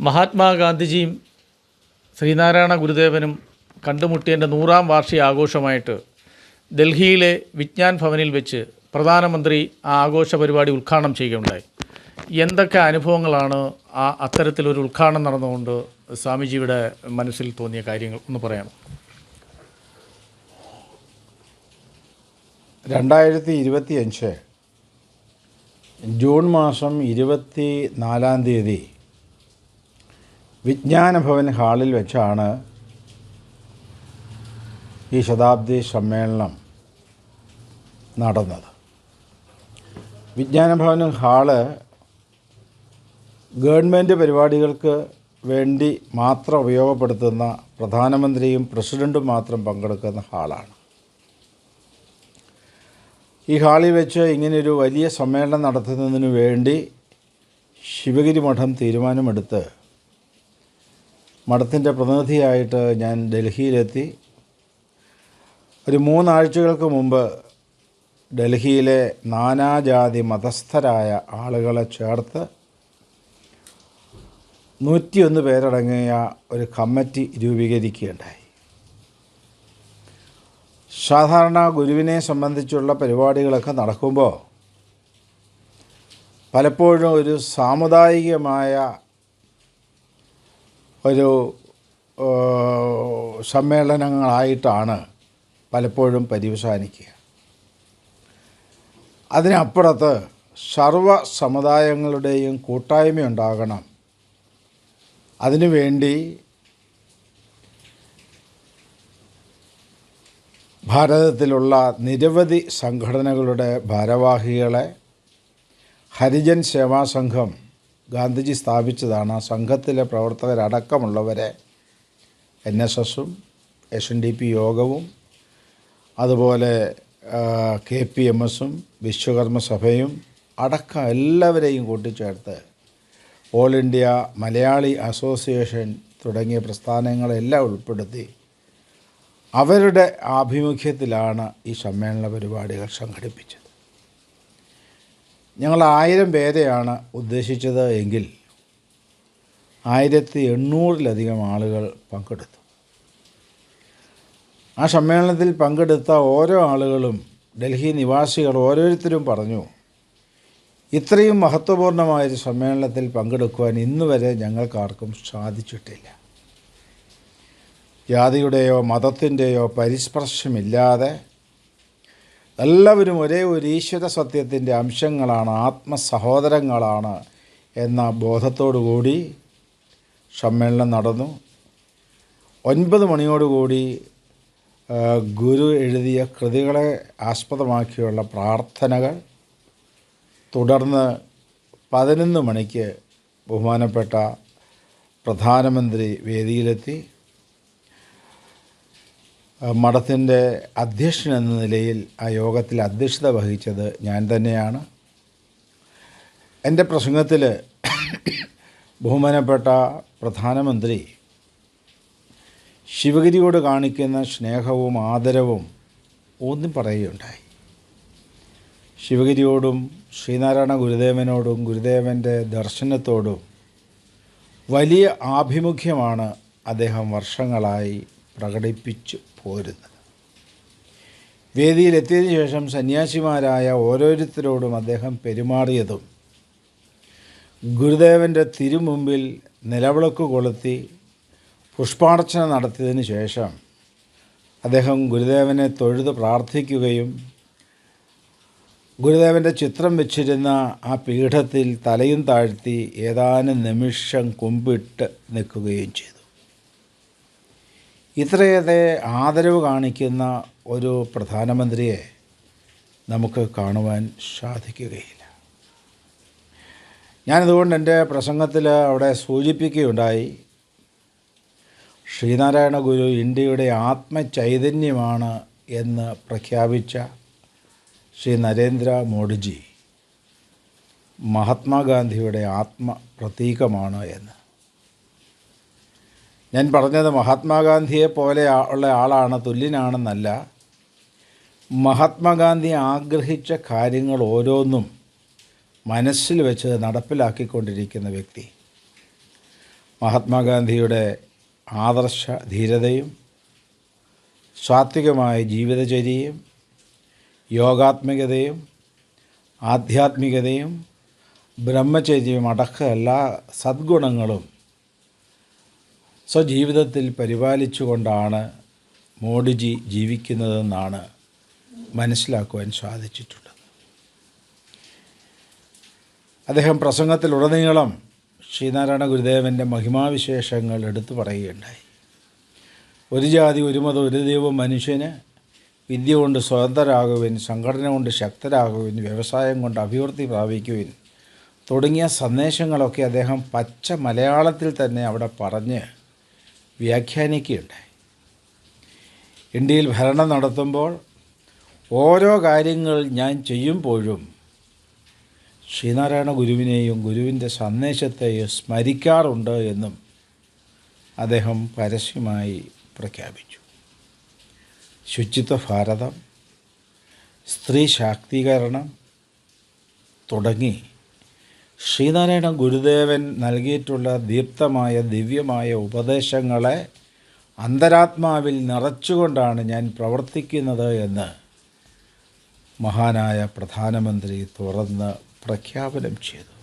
മഹാത്മാഗാന്ധിജിയും ശ്രീനാരായണ ഗുരുദേവനും കണ്ടുമുട്ടിയതിന്റെ നൂറാം വാർഷിക ആഘോഷമായിട്ട് ഡൽഹിയിലെ വിജ്ഞാൻ ഭവനിൽ വെച്ച് പ്രധാനമന്ത്രി ആ ആഘോഷ പരിപാടി ഉദ്ഘാടനം ചെയ്യുകയുണ്ടായി. എന്തൊക്കെ അനുഭവങ്ങളാണ് ആ അത്തരത്തിലൊരു ഉദ്ഘാടനം നടന്നുകൊണ്ട് സ്വാമിജിയുടെ മനസ്സിൽ തോന്നിയ കാര്യങ്ങൾ? ഒന്ന് പറയണം രണ്ടായിരത്തി ഇരുപത്തി അഞ്ച് ജൂൺ മാസം ഇരുപത്തി നാലാം തീയതി വിജ്ഞാന ഭവൻ ഹാളിൽ വെച്ചാണ് ഈ ശതാബ്ദി സമ്മേളനം നടന്നത്. വിജ്ഞാനഭവൻ ഹാൾ ഗവൺമെന്റ് പരിപാടികൾക്ക് വേണ്ടി മാത്രം ഉപയോഗപ്പെടുത്തുന്ന പ്രധാനമന്ത്രിയും പ്രസിഡന്റും മാത്രം പങ്കെടുക്കുന്ന ഹാളാണ്. ഈ ഹാളിൽ വെച്ച് ഇങ്ങനെയൊരു വലിയ സമ്മേളനം നടത്തുന്നതിന് വേണ്ടി ശിവഗിരി മഠം തീരുമാനമെടുത്ത് മഠത്തിന്റെ പ്രതിനിധിയായിട്ട് ഞാൻ ഡൽഹിയിലെത്തി. ഒരു മൂന്നാഴ്ചകൾക്ക് മുമ്പ് ഡൽഹിയിലെ നാനാജാതി മതസ്ഥരായ ആളുകളെ ചേർത്ത് നൂറ്റിയൊന്ന് പേരടങ്ങിയ ഒരു കമ്മിറ്റി രൂപീകരിക്കുകയുണ്ടായി. സാധാരണ ഗുരുവിനെ സംബന്ധിച്ചുള്ള പരിപാടികളൊക്കെ നടക്കുമ്പോൾ പലപ്പോഴും ഒരു സാമുദായികമായ ഒരു സമ്മേളനങ്ങളായിട്ടാണ് പലപ്പോഴും പര്യവസാനിക്കുക അതിനപ്പുറത്ത് സർവ സമുദായങ്ങളുടെയും കൂട്ടായ്മ ഉണ്ടാകണം അതിനുവേണ്ടി ഭാരതത്തിലുള്ള നിരവധി സംഘടനകളുടെ ഭാരവാഹികളെ ഹരിജൻ സേവാ സംഘം ഗാന്ധിജി സ്ഥാപിച്ചതാണ് സംഘത്തിലെ പ്രവർത്തകരടക്കമുള്ളവരെ. എൻ എസ് എസും എസ് എൻ ഡി പി യോഗവും അതുപോലെ കെ പി എം എസും വിശ്വകർമ്മ സഭയും അടക്കം എല്ലാവരെയും കൂട്ടിച്ചേർത്ത് ഓൾ ഇന്ത്യ മലയാളി അസോസിയേഷൻ തുടങ്ങിയ പ്രസ്ഥാനങ്ങളെല്ലാം ഉൾപ്പെടുത്തി അവരുടെ ആഭിമുഖ്യത്തിലാണ് ഈ സമ്മേളന പരിപാടികൾ സംഘടിപ്പിച്ചത്. ഞങ്ങൾ ആയിരം പേരെയാണ് ഉദ്ദേശിച്ചത് എങ്കിൽ ആയിരത്തി എണ്ണൂറിലധികം ആളുകൾ പങ്കെടുത്തു. ആ സമ്മേളനത്തിൽ പങ്കെടുത്ത ഓരോ ആളുകളും ഡൽഹി നിവാസികൾ ഓരോരുത്തരും പറഞ്ഞു ഇത്രയും മഹത്വപൂർണമായൊരു സമ്മേളനത്തിൽ പങ്കെടുക്കുവാൻ ഇന്ന് വരെ ഞങ്ങൾക്കാർക്കും സാധിച്ചിട്ടില്ല. ജാതിയുടെയോ മതത്തിന്റെയോ പരിസ്പർശമില്ലാതെ എല്ലാവരും ഒരേ ഒരു ഈശ്വര സത്യത്തിന്റെ അംശങ്ങളാണ് ആത്മസഹോദരങ്ങളാണ് എന്ന ബോധത്തോടു കൂടി സമ്മേളനം നടന്നു. ഒൻപത് മണിയോടുകൂടി ഗുരു എഴുതിയ കൃതികളെ ആസ്പദമാക്കിയുള്ള പ്രാർത്ഥനകൾ. തുടർന്ന് പതിനൊന്ന് മണിക്ക് ബഹുമാനപ്പെട്ട പ്രധാനമന്ത്രി വേദിയിലെത്തി. മഠത്തിന്റെ അധ്യക്ഷൻ എന്ന നിലയിൽ ആ യോഗത്തിൽ അധ്യക്ഷത വഹിച്ചത് ഞാൻ തന്നെയാണ്. എന്റെ പ്രസംഗത്തിൽ ബഹുമാനപ്പെട്ട പ്രധാനമന്ത്രി ശിവഗിരിയോട് കാണിക്കുന്ന സ്നേഹവും ആദരവും ഊന്നി പറയുകയുണ്ടായി. ശിവഗിരിയോടും ശ്രീനാരായണ ഗുരുദേവനോടും ഗുരുദേവന്റെ ദർശനത്തോടും വലിയ ആഭിമുഖ്യമാണ് അദ്ദേഹം വർഷങ്ങളായി പ്രകടിപ്പിച്ചു പോരുന്നത്. വേദിയിലെത്തിയതിനു ശേഷം സന്യാസിമാരായ ഓരോരുത്തരോടും അദ്ദേഹം പെരുമാറിയതും ഗുരുദേവന്റെ തിരുമുമ്പിൽ നിലവിളക്ക് കൊളുത്തി പുഷ്പാർച്ചന നടത്തിയതിനു ശേഷം അദ്ദേഹം ഗുരുദേവനെ തൊഴുത് പ്രാർത്ഥിക്കുകയും ഗുരുദേവന്റെ ചിത്രം വെച്ചിരുന്ന ആ പീഠത്തിൽ തലയും താഴ്ത്തി ഏതാനും നിമിഷം കുമ്പിട്ട് നിൽക്കുകയും ചെയ്തു. ഇത്രയേറെ ആദരവ് കാണിക്കുന്ന ഒരു പ്രധാനമന്ത്രിയെ നമുക്ക് കാണുവാൻ സാധിക്കുകയില്ല. ഞാനതുകൊണ്ട് എന്റെ പ്രസംഗത്തിൽ അവിടെ സൂചിപ്പിക്കുകയുണ്ടായി. ശ്രീനാരായണ ഗുരു ഇന്ത്യയുടെ ആത്മചൈതന്യമാണ് എന്ന് പ്രഖ്യാപിച്ച ശ്രീ നരേന്ദ്ര മോഡിജി മഹാത്മാഗാന്ധിയുടെ ആത്മ പ്രതീകമാണ് എന്ന്. ഞാൻ പറഞ്ഞത് മഹാത്മാഗാന്ധിയെ പോലെ ഉള്ള ആളാണ് തുല്യനാണെന്നല്ല. മഹാത്മാഗാന്ധി ആഗ്രഹിച്ച കാര്യങ്ങൾ ഓരോന്നും മനസ്സിൽ വെച്ച് നടപ്പിലാക്കിക്കൊണ്ടിരിക്കുന്ന വ്യക്തി. മഹാത്മാഗാന്ധിയുടെ ആദർശ ധീരതയും സാത്വികമായ ജീവിതചര്യയും യോഗാത്മികതയും ആധ്യാത്മികതയും ബ്രഹ്മചര്യവും അടക്കം എല്ലാ സദ്ഗുണങ്ങളും സ്വജീവിതത്തിൽ പരിപാലിച്ചുകൊണ്ടാണ് മോഡിജി ജീവിക്കുന്നതെന്നാണ് മനസ്സിലാക്കുവാൻ സാധിച്ചിട്ടുള്ളത്. അദ്ദേഹം പ്രസംഗത്തിലുടനീളം ശ്രീനാരായണ ഗുരുദേവന്റെ മഹിമാവിശേഷങ്ങൾ എടുത്തു പറയുകയുണ്ടായി. ഒരു ജാതി ഒരു മതം ഒരു ദൈവം മനുഷ്യന് വിദ്യ കൊണ്ട് സ്വതന്ത്രരാകുവിൻ സംഘടന കൊണ്ട് ശക്തരാകുവിൻ വ്യവസായം കൊണ്ട് അഭിവൃദ്ധി പ്രാപിക്കുവിൻ തുടങ്ങിയ സന്ദേശങ്ങളൊക്കെ അദ്ദേഹം പച്ച മലയാളത്തിൽ തന്നെ അവിടെ പറഞ്ഞ് വ്യാഖ്യാനിക്കുകയുണ്ടായി. ഇന്ത്യയിൽ ഭരണം നടത്തുമ്പോൾ ഓരോ കാര്യങ്ങൾ ഞാൻ ചെയ്യുമ്പോഴും ശ്രീനാരായണ ഗുരുവിനെയും ഗുരുവിന്റെ സന്ദേശത്തെയും സ്മരിക്കാറുണ്ട് എന്നും അദ്ദേഹം പരസ്യമായി പ്രഖ്യാപിച്ചു. ശുചിത്വ ഭാരതം സ്ത്രീ ശാക്തീകരണം തുടങ്ങി. ശ്രീനാരായണ ഗുരുദേവൻ നൽകിയിട്ടുള്ള ദീപ്തമായ ദിവ്യമായ ഉപദേശങ്ങളെ അന്തരാത്മാവിൽ നിറച്ചുകൊണ്ടാണ് ഞാൻ പ്രവർത്തിക്കുന്നത് എന്ന് മഹാനായ പ്രധാനമന്ത്രി തുറന്ന് പ്രഖ്യാപനം ചെയ്തു.